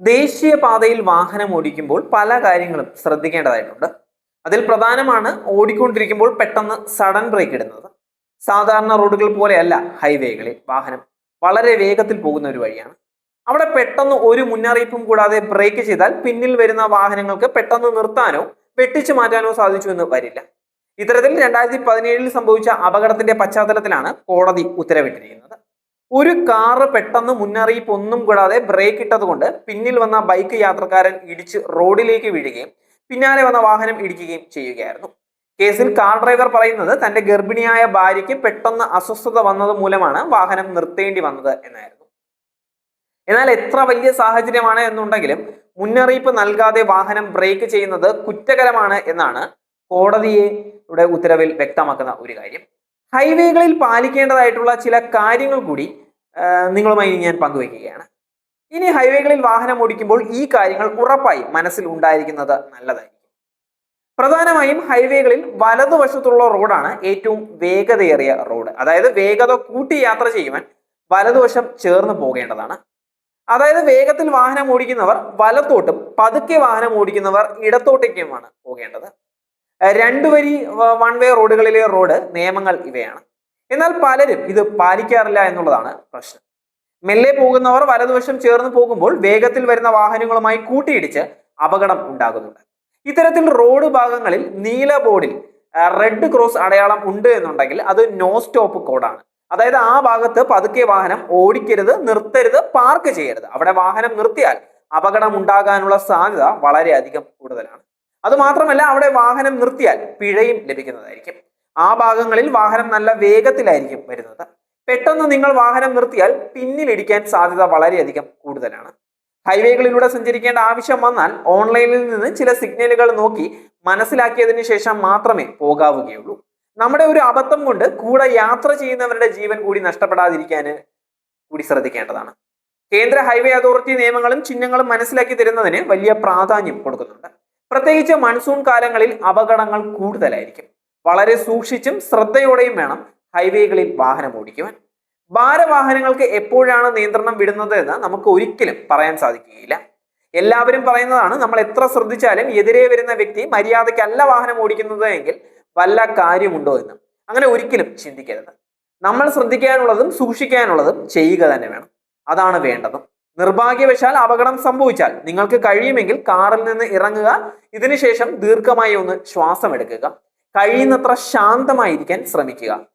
ദേശീയ പാതയിൽ വാഹനം ഓടിക്കുമ്പോൾ പല കാര്യങ്ങളും ശ്രദ്ധിക്കേണ്ടതായിട്ടുണ്ട്. അതിൽ പ്രധാനമാണ് ഓടിക്കൊണ്ടിരിക്കുമ്പോൾ പെട്ടെന്ന് സഡൻ ബ്രേക്ക് ഇടുന്നത്. സാധാരണ റോഡുകൾ പോലെയല്ല ഹൈവേകളിൽ വാഹനം വളരെ വേഗത്തിൽ പോകുന്ന ഒരു വഴിയാണ്. അവിടെ പെട്ടെന്ന് ഒരു മുന്നറിയിപ്പും കൂടാതെ ബ്രേക്ക് ചെയ്താൽ പിന്നിൽ വരുന്ന വാഹനങ്ങൾക്ക് പെട്ടെന്ന് നിർത്താനോ വെട്ടിച്ചു മാറ്റാനോ സാധിച്ചു എന്ന് വരില്ല. ഇത്തരത്തിൽ രണ്ടായിരത്തി പതിനേഴിൽ സംഭവിച്ച അപകടത്തിന്റെ പശ്ചാത്തലത്തിലാണ് കോടതി ഉത്തരവിട്ടിരിക്കുന്നത്. ഒരു കാറ് പെട്ടെന്ന് മുന്നറിയിപ്പ് ഒന്നും കൂടാതെ ബ്രേക്ക് ഇട്ടതുകൊണ്ട് പിന്നിൽ വന്ന ബൈക്ക് യാത്രക്കാരൻ ഇടിച്ച് റോഡിലേക്ക് വീഴുകയും പിന്നാലെ വന്ന വാഹനം ഇടിക്കുകയും ചെയ്യുകയായിരുന്നു. കേസിൽ കാർ ഡ്രൈവർ പറയുന്നത് തന്റെ ഗർഭിണിയായ ഭാര്യയ്ക്ക് പെട്ടെന്ന് അസ്വസ്ഥത വന്നത് മൂലമാണ് വാഹനം നിർത്തേണ്ടി വന്നത് എന്നായിരുന്നു. എന്നാൽ എത്ര വലിയ സാഹചര്യമാണ് എന്നുണ്ടെങ്കിലും മുന്നറിയിപ്പ് നൽകാതെ വാഹനം ബ്രേക്ക് ചെയ്യുന്നത് കുറ്റകരമാണ് എന്നാണ് കോടതിയുടെ ഉത്തരവിൽ വ്യക്തമാക്കുന്ന ഒരു കാര്യം. ഹൈവേകളിൽ പാലിക്കേണ്ടതായിട്ടുള്ള ചില കാര്യങ്ങൾ കൂടി നിങ്ങളുമായി ഞാൻ പങ്കുവയ്ക്കുകയാണ്. ഇനി ഹൈവേകളിൽ വാഹനം ഓടിക്കുമ്പോൾ ഈ കാര്യങ്ങൾ ഉറപ്പായി മനസ്സിൽ ഉണ്ടായിരിക്കുന്നത് നല്ലതായിരിക്കും. പ്രധാനമായും ഹൈവേകളിൽ വലതുവശത്തുള്ള റോഡാണ് ഏറ്റവും വേഗതയേറിയ റോഡ്. അതായത് വേഗത കൂട്ടി യാത്ര ചെയ്യുവാൻ വലതുവശം ചേർന്ന് പോകേണ്ടതാണ്. അതായത് വേഗത്തിൽ വാഹനം ഓടിക്കുന്നവർ വലത്തോട്ടും പതുക്കെ വാഹനം ഓടിക്കുന്നവർ ഇടത്തോട്ടേക്കുമാണ് പോകേണ്ടത്. രണ്ടുവരി രണ്ടു വരി വൺ വേ റോഡുകളിലെ റോഡ് നിയമങ്ങൾ ഇവയാണ്. എന്നാൽ പലരും ഇത് പാലിക്കാറില്ല എന്നുള്ളതാണ് പ്രശ്നം. മെല്ലെ പോകുന്നവർ വലതുവശം ചേർന്ന് പോകുമ്പോൾ വേഗത്തിൽ വരുന്ന വാഹനങ്ങളുമായി കൂട്ടിയിടിച്ച് അപകടം ഉണ്ടാകുന്നുണ്ട്. ഇത്തരത്തിൽ റോഡ് ഭാഗങ്ങളിൽ നീല ബോർഡിൽ റെഡ് ക്രോസ് അടയാളം ഉണ്ട് എന്നുണ്ടെങ്കിൽ അത് നോ സ്റ്റോപ്പ് കോഡാണ്. അതായത് ആ ഭാഗത്ത് പതുക്കെ വാഹനം ഓടിക്കരുത് നിർത്തരുത് പാർക്ക് ചെയ്യരുത്. അവിടെ വാഹനം നിർത്തിയാൽ അപകടം ഉണ്ടാകാനുള്ള സാധ്യത വളരെയധികം കൂടുതലാണ്. അതുമാത്രമല്ല അവിടെ വാഹനം നിർത്തിയാൽ പിഴയും ലഭിക്കുന്നതായിരിക്കും. ആ ഭാഗങ്ങളിൽ വാഹനം നല്ല വേഗത്തിലായിരിക്കും വരുന്നത്. പെട്ടെന്ന് നിങ്ങൾ വാഹനം നിർത്തിയാൽ പിന്നിലിടിക്കാൻ സാധ്യത വളരെയധികം കൂടുതലാണ്. ഹൈവേകളിലൂടെ സഞ്ചരിക്കേണ്ട ആവശ്യം വന്നാൽ ഓൺലൈനിൽ നിന്ന് ചില സിഗ്നലുകൾ നോക്കി മനസ്സിലാക്കിയതിനു ശേഷം മാത്രമേ പോകാവുകയുള്ളൂ. നമ്മുടെ ഒരു അബദ്ധം കൊണ്ട് കൂടെ യാത്ര ചെയ്യുന്നവരുടെ ജീവൻ കൂടി നഷ്ടപ്പെടാതിരിക്കാൻ കൂടി ശ്രദ്ധിക്കേണ്ടതാണ്. കേന്ദ്ര ഹൈവേ അതോറിറ്റി നിയമങ്ങളും ചിഹ്നങ്ങളും മനസ്സിലാക്കി തരുന്നതിന് വലിയ പ്രാധാന്യം കൊടുക്കുന്നുണ്ട്. പ്രത്യേകിച്ച് മൺസൂൺ കാലങ്ങളിൽ അപകടങ്ങൾ കൂടുതലായിരിക്കും. വളരെ സൂക്ഷിച്ചും ശ്രദ്ധയോടെയും വേണം ഹൈവേകളിൽ വാഹനം ഓടിക്കുവാൻ. ഭാരവാഹനങ്ങൾക്ക് എപ്പോഴാണ് നിയന്ത്രണം വിടുന്നത് എന്ന് നമുക്ക് ഒരിക്കലും പറയാൻ സാധിക്കുകയില്ല. എല്ലാവരും പറയുന്നതാണ് നമ്മൾ എത്ര ശ്രദ്ധിച്ചാലും എതിരെ വരുന്ന വ്യക്തി മര്യാദയ്ക്കല്ല വാഹനം ഓടിക്കുന്നത് എങ്കിൽ വല്ല കാര്യമുണ്ടോ എന്ന്. അങ്ങനെ ഒരിക്കലും ചിന്തിക്കരുത്. നമ്മൾ ശ്രദ്ധിക്കാനുള്ളതും സൂക്ഷിക്കാനുള്ളതും ചെയ്യുക തന്നെ വേണം. അതാണ് വേണ്ടതും. നിർഭാഗ്യവശാൽ അപകടം സംഭവിച്ചാൽ നിങ്ങൾക്ക് കഴിയുമെങ്കിൽ കാറിൽ നിന്ന് ഇറങ്ങുക. ഇതിനുശേഷം ദീർഘമായി ഒന്ന് ശ്വാസം എടുക്കുക കഴിയുന്നത്ര ശാന്തമായിരിക്കാൻ ശ്രമിക്കുക.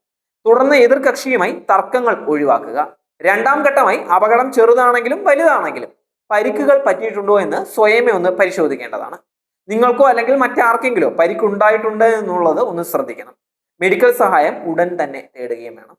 തുടർന്ന് എതിർകക്ഷിയുമായി തർക്കങ്ങൾ ഒഴിവാക്കുക. രണ്ടാം ഘട്ടമായി അപകടം ചെറുതാണെങ്കിലും വലുതാണെങ്കിലും പരിക്കുകൾ പറ്റിയിട്ടുണ്ടോ എന്ന് സ്വയമേ ഒന്ന് പരിശോധിക്കേണ്ടതാണ്. നിങ്ങൾക്കോ അല്ലെങ്കിൽ മറ്റാർക്കെങ്കിലോ പരിക്കുണ്ടായിട്ടുണ്ട് എന്നുള്ളത് ഒന്ന് ശ്രദ്ധിക്കണം. മെഡിക്കൽ സഹായം ഉടൻ തന്നെ തേടുകയും വേണം.